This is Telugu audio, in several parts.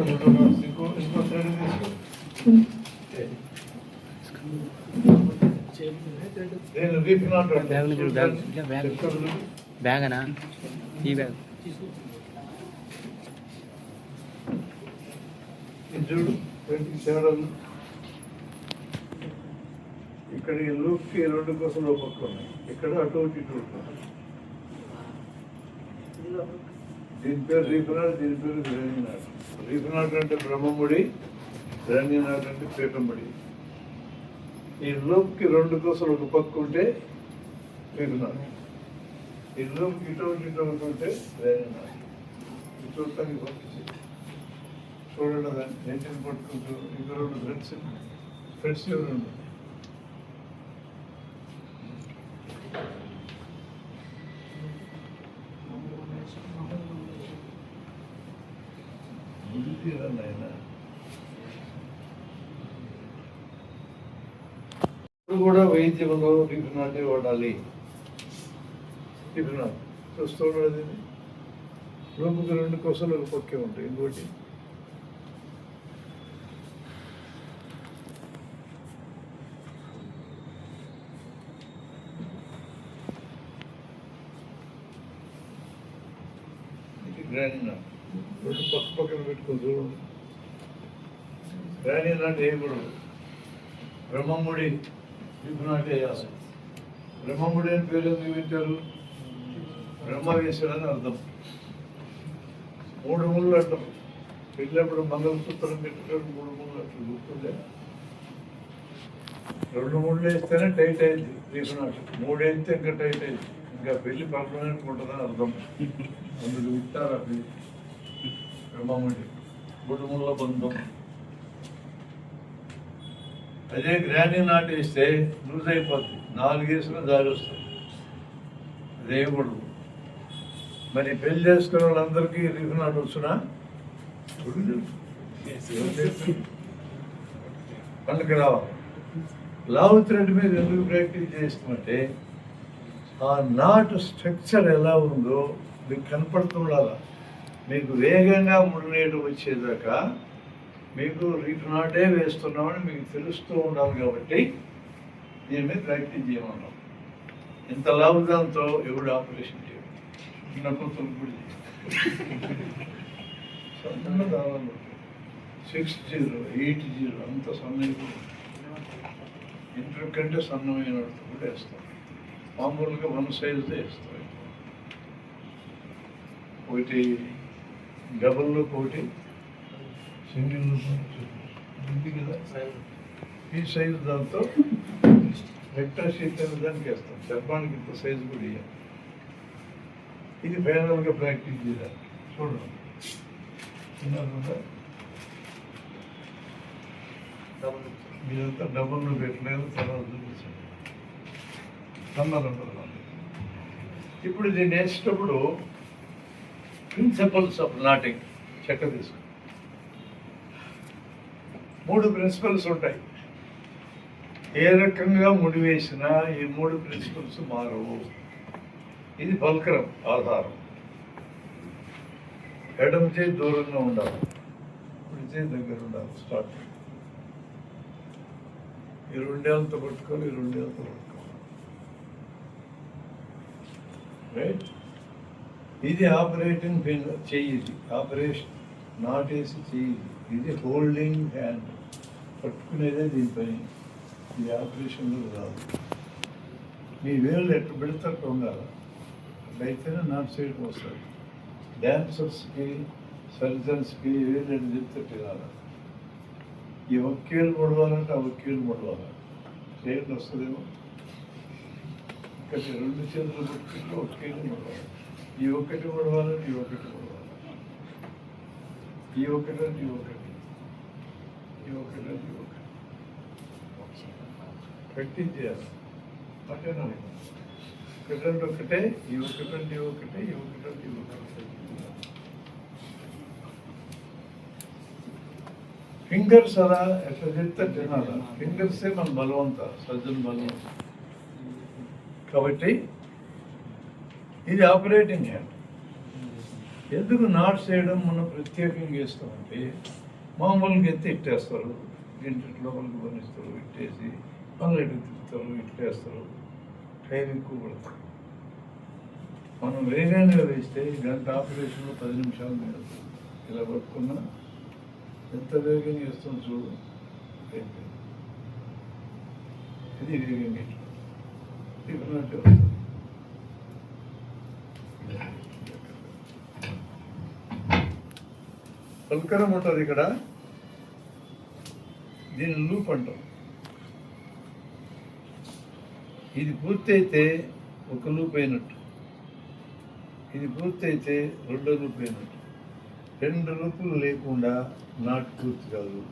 ఇంకో ఇంకో థ్రెడ్ తీసుకో నేను రీఫినాట్ బ్యాగ్ నుంచి చూడు, బ్యాగ్, ఇట్లా బ్యాగ్. బ్యాగ్ అనా ఈ బ్యాగ్ ఇది చూడు ఇక్కడ ఈ లూప్కి రెండు కోసం ఒక పక్క ఉన్నాయి ఇక్కడ అటు ఇటు. దీని పేరు రీఫినాట్ దీని పేరు గ్రానినాట్ రీఫినాట్ అంటే బ్రహ్మముడి గ్రానినాట్ అంటే పీఠముడి. ఈ లోపుకి రెండు కోసలు ఒక పక్క ఉంటే రీఫినాట్ ఈ లూప్కి ఇటు ఒకటి ఇటు ఉంటే గ్రానినాట్ చూడటానికి పంపించి చూడండి దాన్ని. నెంటిని పట్టుకుంటూ ఇంకా రెండు ఫ్రెండ్స్ ఫ్రెండ్స్ ఎవరు ఉన్నారు? ముందు కూడా వైద్యంలో రిఫినాటే వాడాలి. రిఫినాట్ చూస్తూ ఉండదు రూపుకి రెండు కోసలు ఒక ఉంటాయి. ఇంకోటి. గ్రాండ్ రెండు పక్క పక్కన పెట్టుకుని చూడండి. ఇలాంటి వేయకూడదు బ్రహ్మముడి విఘ్నాటి వేయాలి బ్రహ్మముడి అని పేరు ఎందుకు పెట్టారు? బ్రహ్మ వేశాడని అర్థం. మూడు ముళ్ళు అంటారు పెళ్ళప్పుడు మంగళసూత్రం పెట్టుకోవడం మూడు ముళ్ళు అంటారు గుర్తుండే. రెండు ముళ్ళు వేస్తేనే టైట్ అయింది విఘ్నాటి మూడు వేస్తే ఇంకా టైట్ అయింది. ఇంకా పెళ్ళి పర్మనెంట్ ఉంటుందని అర్థం. అందుకు విట్టారు అది బ్రహ్మముడి కుటుంబంలో బంధం. అదే గ్రానీ నాటేస్తే లూజ్ అయిపోద్ది నాలుగు దారి వస్తుంది దేవుడు. మరి పెళ్ళి చేసుకున్న వాళ్ళందరికీ రీఫ్ నాట్ వచ్చినా? పండుగ రావాలి లావు థ్రెడ్ మీద ఎందుకు ప్రాక్టీస్ చేస్తామంటే ఆ నాటు స్ట్రక్చర్ ఎలా ఉందో మీకు కనపడుతుండాల? మీకు వేగంగా ముడినేటు వచ్చేదాకా మీకు రీఫ్ నాటే వేస్తున్నామని మీకు తెలుస్తూ ఉండాలి కాబట్టి దీని మీద ప్రాక్టీస్ చేయమన్నాం. ఇంత లాభదాంతో ఎవడు ఆపరేషన్ చేయడు. నప్పుడు కూతురు కూడా సిక్స్ జీరో ఎయిట్ జీరో అంత సన్నగా ఇంటర్ కంటే సన్నమైన కూడా వేస్తాం. మామూలుగా వన్ సైజులో వేస్తాం. ఒకటి డబుల్లో ఒకటి సింగిల్ ఉంది కదా ఈ సైజు దాంతో వెక్టర్ షీట్ అనే దానికి వేస్తాం. చర్మానికి ఇంత సైజు కూడా ఇవ్వాలి ఇది ఫైనల్గా ప్రాక్టీస్ చేయాలి. చూడండి? మీరంతా డబ్బులు పెట్టలేదు తర్వాత చూపించండి. ఇప్పుడు ఇది నేర్చేటప్పుడు ప్రిన్సిపల్స్ ఆఫ్ నాటింగ్ చెక్క తీసుకు మూడు ప్రిన్సిపల్స్ ఉంటాయి. ఏ రకంగా ముడివేసినా ఈ మూడు ప్రిన్సిపల్స్ మారవు. ఇది బల్కరం ఆధారం. ఎడమ చేయి దూరంగా ఉండాలి. కుడి చేయి దగ్గర ఉండాలి స్టార్ట్ ఈ రెండేళ్ళతో పట్టుకోవాలి ఈ రెండేళ్ళతో పట్టుకోవాలి రైట్ ఇది ఆపరేటింగ్ ఫింగర్ చెయ్యి ఆపరేషన్ నాటేసి చెయ్యి ఇది హోల్డింగ్ హ్యాండ్. పట్టుకునేదే దీని పని ఇది ఆపరేషన్లో రాదు. మీ వేళ్ళు ఎట్టు పెడితే అట్లా ఉండాలి. అట్లయితేనే నాట్ సైడ్ వస్తుంది డ్యాన్సర్స్కి సర్జన్స్కి వేలు ఎట్టు చెప్తే తినాలి. ఈ ఒక్కేళ్ళు పడవాలంటే ఆ ఒక్కేళ్ళు ముడవాలి. సేట్ వస్తుందేమో? ఇక్కడ రెండు చేతులు పెట్టుకుంటే ఒక్కేళ్ళు ముడవాలి. ఈ ఒకటి ముడవాలంటే ఈ ఒకటి ముడవాలి ఈ ఒకటి అంటే ఈ ఒకటి ఈ ఒకటి అంటే ఈ ఒకటి ప్రాక్టీస్ చేయాలి అంటేనా ఒకటంటే ఒకటే ఈ ఒకటంటే ఈ ఒకటే ఈ ఒకటంటే ఈ ఒకటి ఫింగర్స్ అలా ఎట్లా చెప్తే తినాలా ఫింగర్సే మన బలవంత సజ్జన బలవంత కాబట్టి ఇది ఆపరేటింగ్ హ్యాండ్. ఎందుకు నాట్స్ చేయడం మనం ప్రత్యేకంగా చేస్తామంటే మామూలుగా ఎత్తి ఇట్టేస్తారు. ఇంటి లోపలికి పనిస్తారు ఇట్టేసి మళ్ళీ ఇటు తిప్పుతారు ఇట్లేస్తారు టైం ఎక్కువ పడుతుంది. మనం వేగంగా వేస్తే గంట ఆపరేషన్లో పది నిమిషాలు మీద ఇలా పట్టుకున్నా ఎంత వేగంగా వేస్తాం చూడు. ఇది వేగంగా ఇట్లా. ఇవ్వనట్టే వస్తుంది. పల్కరం ఉంటుంది ఇక్కడ. దీని లూప్ అంటాం. ఇది పూర్తయితే ఒక లూప్ అయినట్టు. ఇది పూర్తయితే రెండో లూప్ అయినట్టు. రెండు లూపులు లేకుండా నాటు పూర్తి కాదు.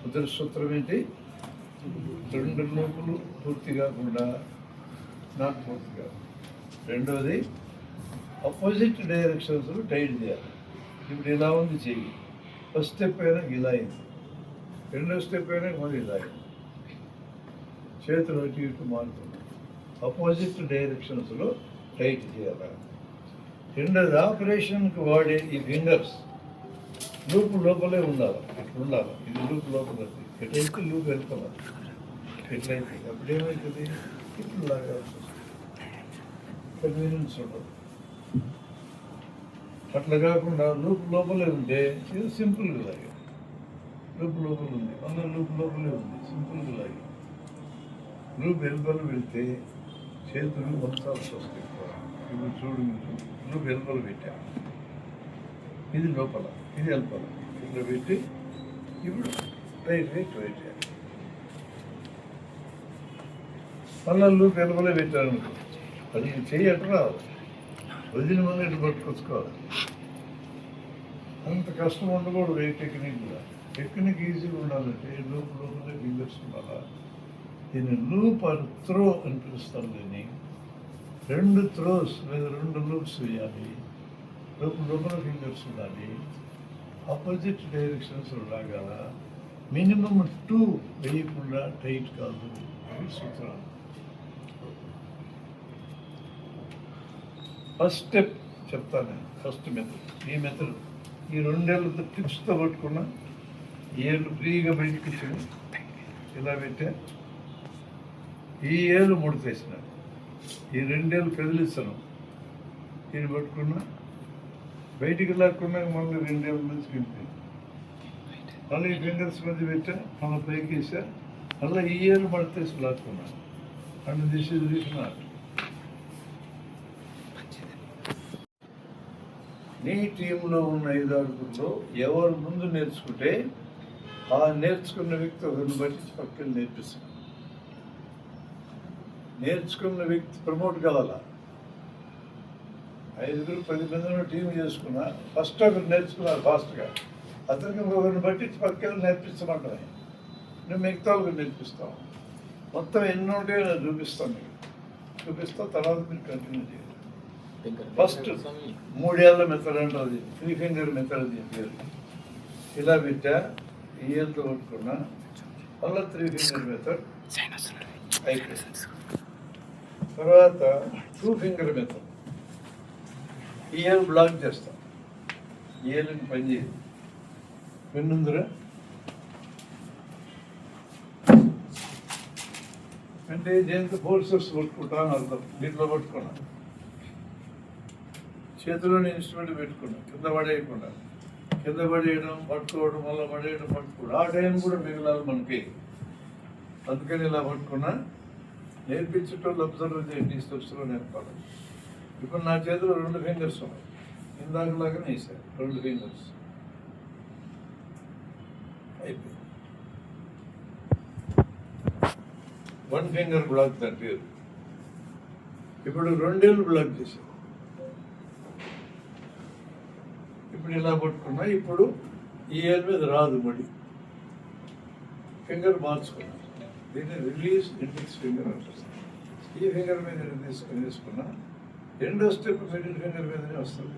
మొదటి సూత్రం ఏంటి? రెండు లూపులు పూర్తి కాకుండా నాటు పూర్తి కాదు. రెండవది అపోజిట్ డైరెక్షన్స్ టైట్ చేయాలి. ఇప్పుడు ఇలా ఉంది చెయ్యి. ఫస్ట్ స్టెప్ అయినా ఇలా అయింది. రెండో స్టెప్ అయినా మళ్ళీ ఇలా అయింది. చేతులు అటు ఇటు మారుతుంది. అపోజిట్ డైరెక్షన్స్లో టైట్ చేయాలి. రెండోది ఆపరేషన్కి వాడే ఈ ఫింగర్స్ లూప్ లోపలే ఉండాలి. ఇప్పుడు ఉండాలి. ఇది లూప్ లోపల. ఎట్లయితే లూప్ వెళ్తున్నారు ఎట్లయితే. అప్పుడు ఏమవుతుంది ఇప్పుడు లాగాల్సి వస్తుంది ఉండదు. అట్లా కాకుండా లూప్ లోపలే ఉంటే ఇది సింపుల్గా లాగే. లూప్ లోపల ఉంది. అందులో లూప్ లోపలే ఉంది. సింపుల్గా లాగే. లూప్ వెలుపల వెళ్తే చేతులు వంచాల్సి వస్తాయి ఇప్పుడు చూడు మీరు. లూప్ వెలుపల పెట్టా. ఇది లోపల. ఇది వెలుపల. ఇట్లా పెట్టి ఇప్పుడు రైట్ రైట్ రైట్. మళ్ళీ లూప్ వెలుపలే పెట్టాను అనుకో అది నేను అట్లా రాదు. వదిలిన మళ్ళీ ఇటు పట్టుకొచ్చుకోవాలి? అంత కష్టం ఉండకూడదు ఏ టెక్నిక్ కూడా టెక్నిక్ ఈజీగా ఉండాలంటే లోపు లోపలే ఫింగర్స్ ఉండాలా దీన్ని లూప్ ఆర్ త్రో అని పిలుస్తాం దీన్ని. రెండు త్రోస్ లేదా రెండు లూప్స్ వేయాలి. లోపు లోపల ఫింగర్స్ ఉండాలి. ఆపోజిట్ డైరెక్షన్స్ లాగాల. మినిమం టూ వేయకుండా టైట్ కాదు అని సూత్రాలు. ఫస్ట్ స్టెప్ చెప్తాను నేను ఫస్ట్ మెథడ్ ఈ మెథడ్ ఈ రెండేళ్ళతో టిప్స్తో పట్టుకున్నా ఈ ఏళ్ళు ఫ్రీగా బయటికి ఇచ్చాను ఇలా పెట్టా. ఈ ఏళ్ళు ముడితేసిన ఈ రెండేళ్ళు కదిలిస్తాను. ఇది పట్టుకున్నా బయటికి లాక్కున్నా మళ్ళీ రెండేళ్ళ నుంచి గింపి మళ్ళీ ఫింగర్స్ మధ్య పెట్టా మళ్ళీ పైకి వేసా. మళ్ళీ ఈ ఏళ్ళు మడతేసి లాక్కున్నా. And this is reason art నీ టీంలో ఉన్న ఐదు ఆరుగురిలో ఎవరు ముందు నేర్చుకుంటే ఆ నేర్చుకున్న వ్యక్తి ఒకరిని బట్టి పక్కన నేర్పిస్తాడు. నేర్చుకున్న వ్యక్తి ప్రమోట్ కావాలా? ఐదుగురు పది మందిలో టీం చేసుకున్నా ఫస్ట్ ఒకరు నేర్చుకున్నారు ఫాస్ట్గా. అతనికి ఒకరిని బట్టి పక్కన నేర్పించమంటాయి నువ్వు మిగతా ఒకరు నేర్పిస్తావు? మొత్తం ఎన్ని ఉంటాయో నేను చూపిస్తాను మీకు. చూపిస్తా తర్వాత మీరు కంటిన్యూ చేయాలి ఫస్ట్ మూడేళ్ళ మెథడ్ అంటుంది త్రీ ఫింగర్ మెథడ్ చెప్పారు ఇలా పెట్టా ఈ ఏళ్ళతో కొట్టుకున్నా మళ్ళీ త్రీ ఫింగర్ మెథడ్ అయిపోయింది. తర్వాత టూ ఫింగర్ మెథడ్ ఈ ఏళ్ళు బ్లాక్ చేస్తాం. ఈ ఏళ్ళని పని చేయదు. విన్నుందిరా అంటే దేంతో ఫోర్సెస్ కొట్టుకుంటా అని అర్థం. దీంట్లో పట్టుకున్నా. చేతిలోనే ఇన్స్ట్రుమెంట్ పెట్టుకున్నాం కింద పడేయకుండా. కింద పడేయడం పట్టుకోవడం మళ్ళీ పడేయడం పట్టుకోవడం. ఆ టైం కూడా మిగలాలి మనకి. అందుకని ఇలా పట్టుకున్నా. నేర్పించేటోళ్ళు అబ్జర్వ్ చేయండి స్టెప్స్లో నేర్పాలి. ఇప్పుడు నా చేతిలో రెండు ఫింగర్స్ ఉన్నాయి. ఇందాకలాగానే వేసాను రెండు ఫింగర్స్ అయిపోయింది. వన్ ఫింగర్ బ్లాక్ దాని పేరు ఇప్పుడు రెండేళ్ళు బ్లాక్ చేశాను. ఇప్పుడు ఇలా పట్టుకున్నా ఇప్పుడు ఈ ఏళ్ళ మీద రాదు మడి ఫింగర్ మార్చుకున్నా. దీన్ని రిలీజ్ ఇండెక్స్ ఫింగర్ అంటారు. ఈ ఫింగర్ మీద తీసుకుని తీసుకున్నా రెండో స్టెప్ మిడిల్ ఫింగర్ మీదనే వస్తుంది.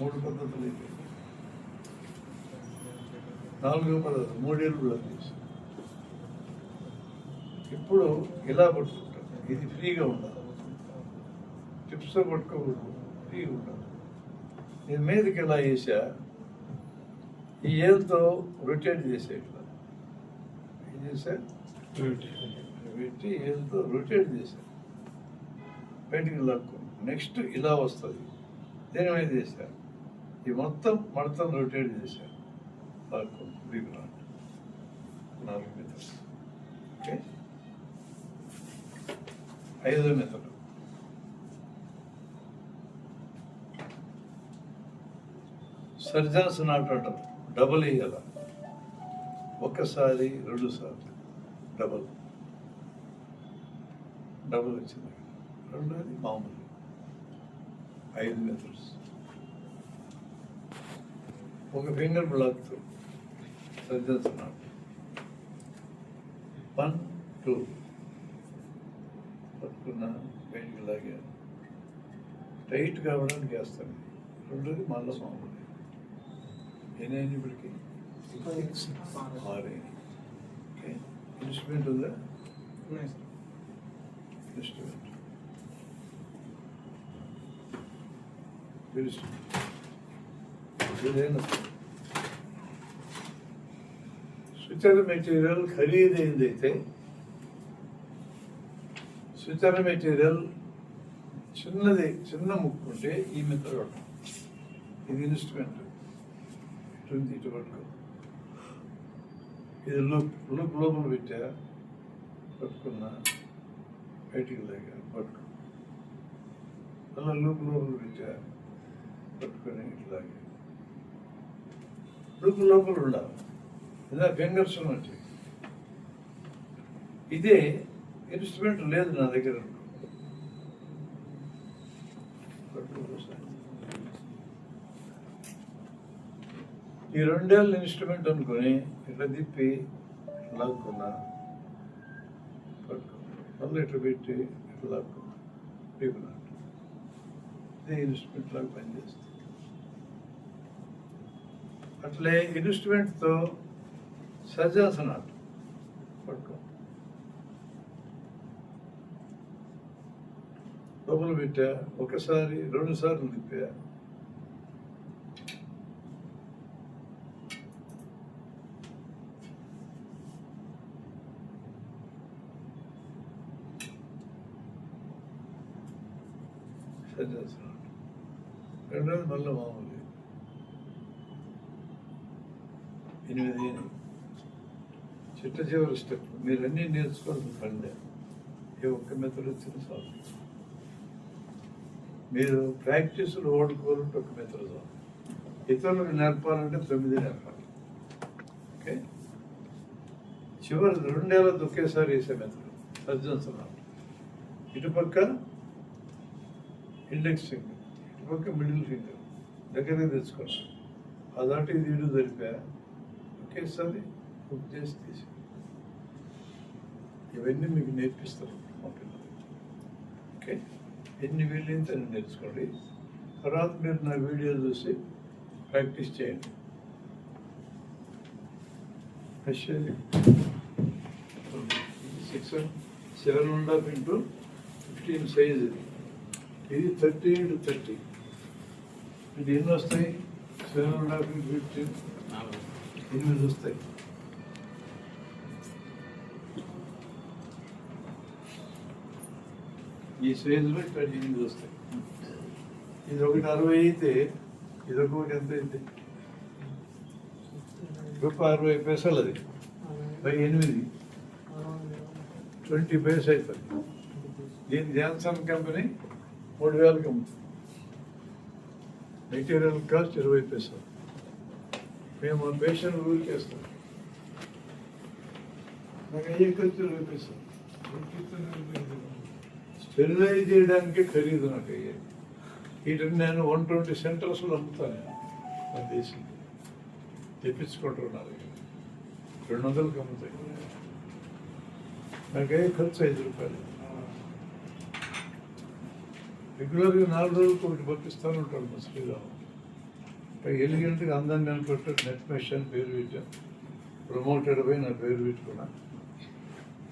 మూడు పద్ధతులు ఇవి. నాలుగో పద్ధతి మూడేళ్ళు బ్లాక్ ఇప్పుడు ఇలా పట్టుకుంటాం ఇది ఫ్రీగా ఉండాలి? గ్రిప్స్ పట్టుకోకూడదు. ఫ్రీ ఉండాలి నేను మీదకి ఇలా వేసా ఈ ఏళ్ళతో రొటేట్ చేసే ఇట్లా ఏం చేసా పెట్టి ఏళ్ళతో రొటేట్ చేశా. బయటికి లాక్కు. నెక్స్ట్ ఇలా వస్తుంది. దీని మీద చేశా? ఈ మొత్తం మడతం రొటేట్ చేశా. లాక్కు. బీగ్ నాట్ నాలుగు మెథడ్స్ ఓకే ఐదో మెథడ్ సర్జన్స్ నాట్ డబుల్ వేయాల ఒక్కసారి రెండు సార్లు. డబుల్. డబుల్ వచ్చింది. రెండోది మామూలు. ఐదు మీటర్స్ ఒక ఫింగర్ బ్లాక్తో సర్జన్స్ నాట్ వన్ టూ. పట్టుకున్న బయటికి లాగా టైట్ కావడానికి వేస్తాను. రెండోది మళ్ళీ మామూలు ఎన్ని ఇప్పటికి ఆరు ఓకే. ఇన్స్ట్రుమెంట్ ఉందా? ఇన్స్ట్రుమెంట్ సుచర మెటీరియల్ ఖరీదైందైతే సుచర మెటీరియల్ చిన్నది చిన్న ముక్కు ఉంటే ఈ మెథడ్ ఇది ఇన్స్ట్రుమెంట్ ఇటుంది ఇటు పట్టుకో. ఇది లుక్ లోపల పెట్టా పట్టుకున్నా బయటికి లాగా పట్టుకో. అలా లుక్ లోపల పెట్టా పట్టుకొని ఇట్లాగే. లుక్ లోపల ఉండాలి. ఇలా ఫింగర్స్ ఉన్నట్టు ఇదే ఇన్స్ట్రుమెంట్ లేదు నా దగ్గర. పట్టుకో ఒకసారి. ఈ రెండేళ్ళ ఇన్స్ట్రుమెంట్ అనుకొని ఇట్లా తిప్పి లాక్కున్నా. మళ్ళీ ఇట్లా పెట్టి ఇట్లా లాక్కున్నా. పీపుల్ ఇదే ఇన్స్ట్రుమెంట్ లాగా పనిచేస్తుంది. అట్లే ఇన్స్ట్రుమెంట్తో సజాసనాలు పట్టుకో. లోపల పెట్టా. ఒకసారి రెండుసార్లు తిప్పా. తిప్పా సజాసనాలు రెండోది మళ్ళీ మామూలు. ఎనిమిది చిట్ట చివరి స్టెప్. మీరు అన్నీ నేర్చుకోవాలి పండే ఏ ఒక్క మెథడ్ వచ్చిన చాలు మీరు ప్రాక్టీసులు ఓడుకోవాలంటే ఒక మెథడ్ సాగు ఇతరులకు నేర్పాలంటే తొమ్మిది నేర్పాలి. ఓకే? చివరి రెండేళ్ళ ఒకేసారి వేసే మెథడ్ సర్జన్స్ అన్నమాట ఇటుపక్క ఇండెక్స్ ఫింగర్ ఇటుపక్క మిడిల్ ఫింగర్ దగ్గరే తెచ్చుకోవచ్చు. అదంటే ఇది ఇటు జరిపా ఒకేసారి బుక్ చేసి తీసి ఇవన్నీ మీకు నేర్పిస్తారు మా పిల్లలు. ఓకే? ఎన్ని వీలైతే అని నేర్చుకోండి. తర్వాత మీరు నా వీడియో చూసి ప్రాక్టీస్ చేయండి. Six seven and half into fifteen size ఇది. ఇది థర్టీ ఇంటూ థర్టీ అంటే ఎన్ని వస్తాయి? Seven and half into fifteen ఎనిమిది వస్తాయి. ఈ సైజులో ఇక్కడ ఎనిమిది వస్తాయి. ఇది ఒకటి అరవై అయితే ఇది ఒకటి ఎంత అయితే? రూపాయి అరవై పైసలు అది. బై ఎనిమిది. ట్వంటీ పైస్ అవుతుంది దీని జాన్సన్ కంపెనీ మూడు వేలకు అమ్ముతుంది మెటీరియల్ కాస్ట్ ఇరవై పైసలు. మేము పేషెంట్ పేషెంట్ చేస్తాం నాకు అయ్యే ఖర్చు ఇరవై పైసలు? స్టెరిలైజ్ చేయడానికి ఖరీదు నాకు అయ్యే. వీటిని నేను వన్ ట్వంటీ సెంటర్స్లో అమ్ముతాను మన దేశంలో. తెప్పించుకుంటున్నారు రెండు వందలకు అమ్ముతాయి. నాకు అయ్యే ఖర్చు ఐదు రూపాయలు? రెగ్యులర్గా నాలుగు రోజులకు ఒకటి పంపిస్తాను ఉంటాడు మా శ్రీరామ్ పై ఎలిగెంట్గా అందరిని నేను పెట్టాడు నెట్ మెష్ అని పేరు పెట్టాం ప్రమోటెడ్ పోయి నా పేరు పెట్టుకున్నా.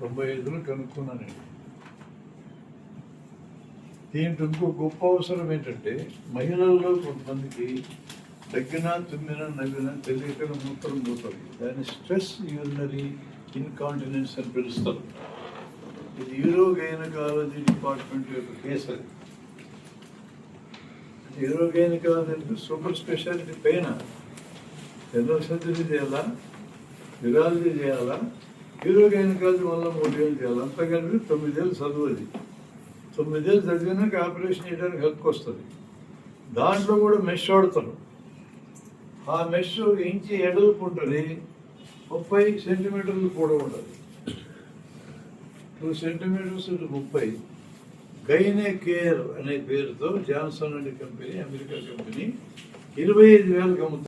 తొంభై ఐదులో కనుక్కున్నాను నేను. దీంట్లో ఇంకో గొప్ప అవసరం ఏంటంటే మహిళల్లో కొంతమందికి దగ్గిన తుమ్మిన నవ్విన తెలియక మూత్రం పోతుంది. దాన్ని స్ట్రెస్ యూరినరీ ఇన్కాంటినెన్స్ అని పిలుస్తారు. ఇది యూరోగైనకాలజీ డిపార్ట్మెంట్ యొక్క కేసు అది యూరోగైనకాలజీ సూపర్ స్పెషాలిటీ పైన జనరల్ సర్జరీ చేయాలా? విరాలజీ చేయాలా? యూరోగైనకాలజీ వల్ల మూడేళ్ళు చేయాలి? అంతా కలిపి తొమ్మిదేళ్ళు చదువు అది. తొమ్మిదేళ్ళు చదివినాక ఆపరేషన్ చేయడానికి హక్కు వస్తుంది దాంట్లో కూడా మెష్ వాడతారు. ఆ మెష్ ఇంచి ఎడల్పు ఉంటుంది. ముప్పై సెంటీమీటర్లు కూడా ఉండదు టూ సెంటీమీటర్స్ ముప్పై. గైనే కేర్ అనే పేరుతో జాన్సన్ అనే కంపెనీ అమెరికా కంపెనీ ఇరవై ఐదు వేలకు అమ్ముతుంది.